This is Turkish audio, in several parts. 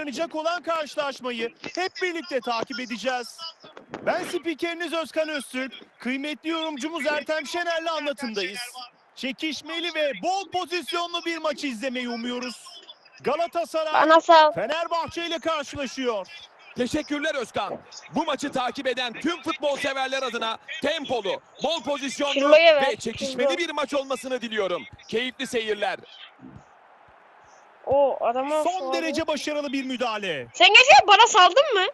oynanacak olan karşılaşmayı hep birlikte takip edeceğiz. Ben spikeriniz Özkan Öztürk, kıymetli yorumcumuz Ertem Şener'le anlatımdayız. Çekişmeli ve bol pozisyonlu bir maçı izlemeyi umuyoruz. Galatasaray. Fenerbahçe ile karşılaşıyor. Teşekkürler Özkan. Bu maçı takip eden tüm futbol severler adına tempolu, bol pozisyonlu ve çekişmeli bir maç olmasını diliyorum. Keyifli seyirler. O adama Son sal. derece başarılı bir müdahale. Sen geçen bana saldın mı?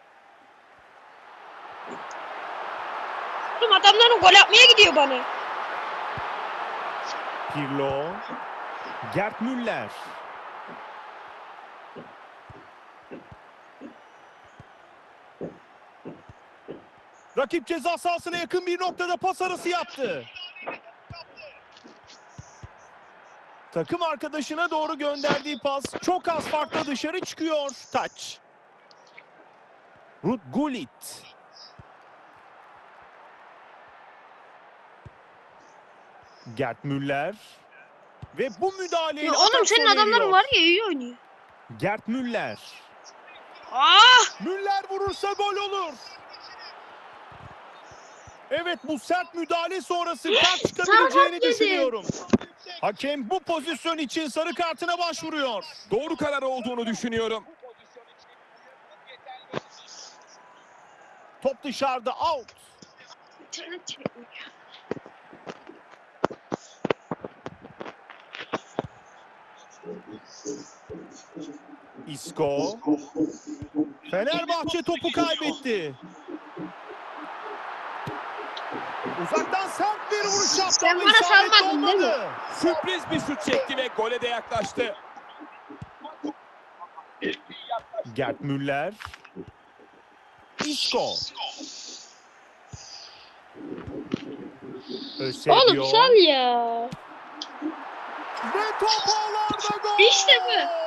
Oğlum adamların gol atmaya gidiyor bana. Pirlo, Gerd Müller. Rakip ceza sahasına yakın bir noktada pas arası yaptı. Takım arkadaşına doğru gönderdiği pas çok az farkla dışarı çıkıyor. Taç. Ruth Gullit. Gerd Müller. Ve bu müdahaleyle Ya oğlum senin adamların var ya iyi oynuyor. Gerd Müller. Ah! Müller vurursa gol olur. Evet bu sert müdahale sonrası kart çıkabileceğini düşünüyorum. Hakem bu pozisyon için sarı kartına başvuruyor. Doğru karar olduğunu düşünüyorum. Top dışarıda out. Isco. Fenerbahçe topu kaybetti. Uzaktan sert bir vuruş yaptı Sen bana salmadın değil mi? Sürpriz bir şut çekti ve gole de yaklaştı. Gerd Müller. Isco. Ösebio. Oğlum sal ya. Ve top ağlarda gol. İşte bu.